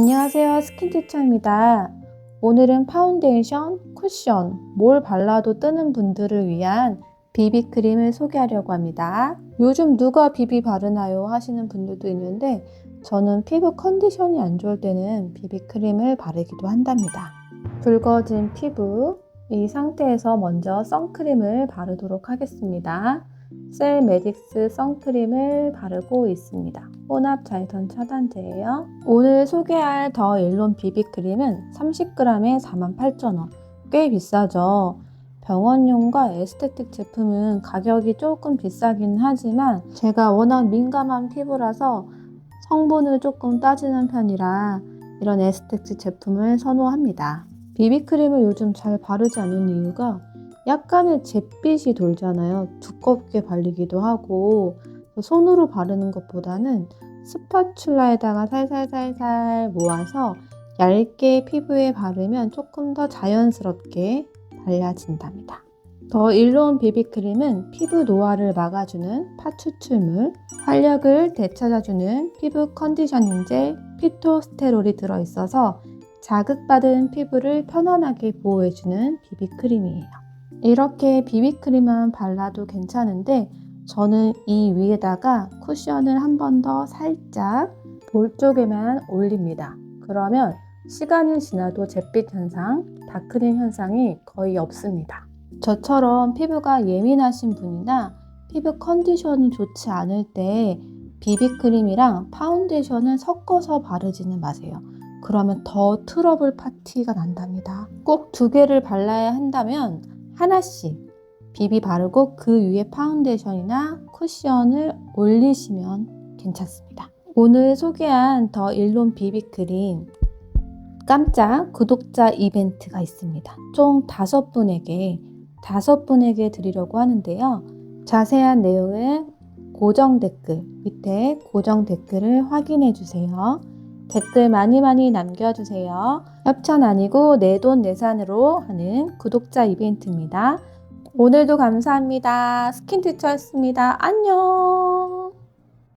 안녕하세요. 스킨티처입니다. 오늘은 파운데이션, 쿠션, 뭘 발라도 뜨는 분들을 위한 비비크림을 소개하려고 합니다. 요즘 누가 비비 바르나요? 하시는 분들도 있는데 저는 피부 컨디션이 안 좋을 때는 비비크림을 바르기도 한답니다. 붉어진 피부, 이 상태에서 먼저 선크림을 바르도록 하겠습니다. 셀 메딕스 선크림을 바르고 있습니다. 혼합 자외선 차단제예요. 오늘 소개할 더 일론 비비크림은 30g에 48,000원. 꽤 비싸죠. 병원용과 에스테틱 제품은 가격이 조금 비싸긴 하지만 제가 워낙 민감한 피부라서 성분을 조금 따지는 편이라 이런 에스테틱 제품을 선호합니다. 비비크림을 요즘 잘 바르지 않는 이유가 약간의 잿빛이 돌잖아요. 두껍게 발리기도 하고 손으로 바르는 것보다는 스파츌라에다가 살살살살 모아서 얇게 피부에 바르면 조금 더 자연스럽게 발라진답니다. 더 일론 비비크림은 피부 노화를 막아주는 파추출물, 활력을 되찾아주는 피부 컨디셔닝제 피토스테롤이 들어있어서 자극받은 피부를 편안하게 보호해주는 비비크림이에요. 이렇게 비비크림만 발라도 괜찮은데 저는 이 위에다가 쿠션을 한 번 더 살짝 볼 쪽에만 올립니다. 그러면 시간이 지나도 잿빛 현상, 다크닝 현상이 거의 없습니다. 저처럼 피부가 예민하신 분이나 피부 컨디션이 좋지 않을 때 비비크림이랑 파운데이션을 섞어서 바르지는 마세요. 그러면 더 트러블 파티가 난답니다. 꼭 두 개를 발라야 한다면 하나씩 비비 바르고 그 위에 파운데이션이나 쿠션을 올리시면 괜찮습니다. 오늘 소개한 더 일론 비비 크림 깜짝 구독자 이벤트가 있습니다. 총 다섯 분에게 다섯 분에게 드리려고 하는데요. 자세한 내용은 고정 댓글 밑에 고정 댓글을 확인해 주세요. 댓글 많이 많이 남겨주세요. 협찬 아니고 내 돈 내산으로 하는 구독자 이벤트입니다. 오늘도 감사합니다. 스킨티처였습니다. 안녕!